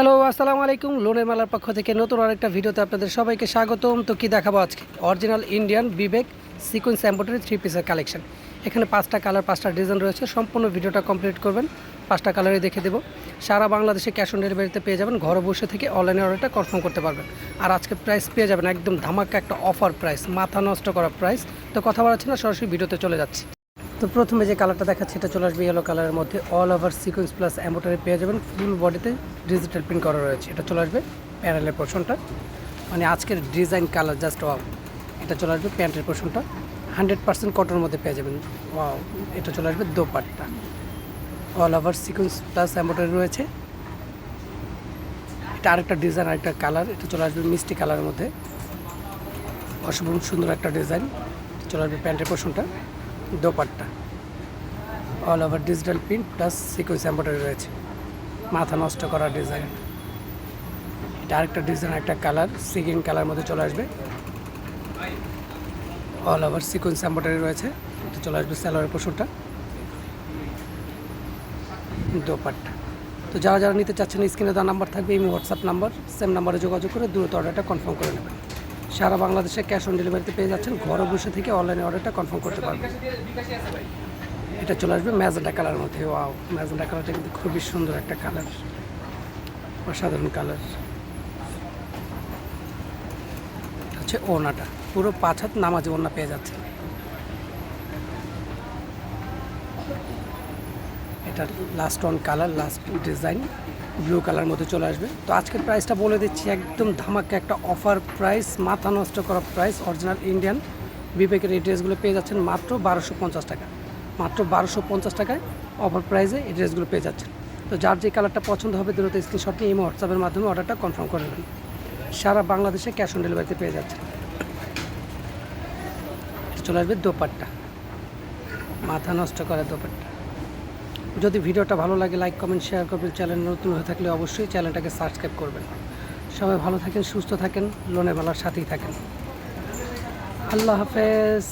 Hello, আসসালামু আলাইকুম। লোনের মেলার পক্ষ থেকে নতুন আরেকটা ভিডিওতে আপনাদের সবাইকে স্বাগতম। তো কি দেখাবো আজকে? অরিজিনাল ইন্ডিয়ান বিবেক সিকোয়েন্স এম্বোটারি থ্রি পিসের কালেকশন এখানে পাঁচটা কালার পাঁচটা ডিজাইন রয়েছে। সম্পূর্ণ ভিডিওটা কমপ্লিট করবেন। পাঁচটা কালারই দেখে দেবো। সারা বাংলাদেশে ক্যাশ অন ডেলিভারিতে পেয়ে যাবেন। ঘরে বসে থেকে অনলাইনে অর্ডারটা কনফার্ম করতে পারবেন। আর আজকে প্রাইস পেয়ে যাবেন একদম ধামাকা একটা অফার প্রাইস মাথা নষ্ট করা প্রাইস তো কথা বলাচ্ছি না, সরাসরি ভিডিওতে চলে যাচ্ছি। তো প্রথমে যে কালারটা দেখাচ্ছে, এটা চলে আসবে ইয়েলো কালারের মধ্যে। All over sequence plus embroidery পেয়ে যাবেন ফুল বডিতে ডিজিটাল প্রিন্ট করা রয়েছে। এটা চলে আসবে প্যানেলের পোর্শনটা মানে আজকের ডিজাইন কালার জাস্ট ওয়াও এটা চলে আসবে প্যান্টের পোর্শনটা হান্ড্রেড পার্সেন্ট কটনের মধ্যে পেয়ে যাবেন ওয়াও এটা চলে আসবে dupatta. All over sequence plus embroidery রয়েছে। এটা আরেকটা ডিজাইন আরেকটা কালার এটা চলে আসবে মিষ্টি কালারের মধ্যে। অসম্ভব সুন্দর একটা ডিজাইন চলে আসবে প্যান্টের পোর্শনটা dupatta. All over digital print plus sequence embroidery রয়েছে। মাথা নষ্ট করা ডিজাইন এটা আরেকটা ডিজাইন একটা কালার সিগিন কালার মধ্যে চলে আসবে। অল ওভার সিকোয়েন্স এম্বয়ডারি রয়েছে। এটা চলে আসবে স্যালোয়ারের পশুটা। দোপাট্টা। তো যারা যারা নিতে চাচ্ছেন স্ক্রিনে দেওয়া নাম্বার থাকবে, এই হোয়াটসঅ্যাপ নাম্বার সেম নাম্বারে যোগাযোগ করে দ্রুত অর্ডারটা কনফার্ম করে নেবেন। সারা বাংলাদেশে ক্যাশ অন ডেলিভারিতে পেয়ে যাচ্ছেন। ঘরে বসে থেকে অনলাইনে অর্ডারটা কনফার্ম করতে পারবেন। এটা চলে আসবে ম্যাজেন্টা কালার মধ্যে। ওয়াও, ম্যাজেন্টা কালারটা কিন্তু খুবই সুন্দর একটা কালার। অসাধারণ কালার। হচ্ছে ওনাটা পুরো পাঁচ হাত নামাজে ওনা পেয়ে যাচ্ছে। এটা last on colour last design blue colour মধ্যে চলে আসবে। তো আজকের প্রাইসটা বলে দিচ্ছি, একদম ধামাকা একটা অফার প্রাইস মাথা নষ্ট করা প্রাইস অরিজিনাল ইন্ডিয়ান বিবেকের এই ড্রেসগুলো পেয়ে যাচ্ছেন মাত্র বারোশো পঞ্চাশ টাকা। মাত্র বারোশো পঞ্চাশ টাকায় অফার প্রাইসে এই ড্রেসগুলো পেয়ে যাচ্ছেন। তো যার যে কালারটা পছন্দ হবে, দ্রুত স্ক্রিনশট নিয়ে এই হোয়াটসঅ্যাপের মাধ্যমে অর্ডারটা কনফার্ম করে নেবেন। সারা বাংলাদেশে ক্যাশ অন ডেলিভারিতে পেয়ে যাচ্ছেন। চলে আসবে দোপাট্টা। মাথা নষ্ট করা দোপাট্টা। যদি ভিডিওটা ভালো লাগে লাইক কমেন্ট শেয়ার করবেন। চ্যানেল নতুন হয়ে থাকলে অবশ্যই চ্যানেলটাকে সাবস্ক্রাইব করবেন। সবাই ভালো থাকেন, সুস্থ থাকেন, লোনের বেলার সাথেই থাকেন। আল্লাহ হাফেজ।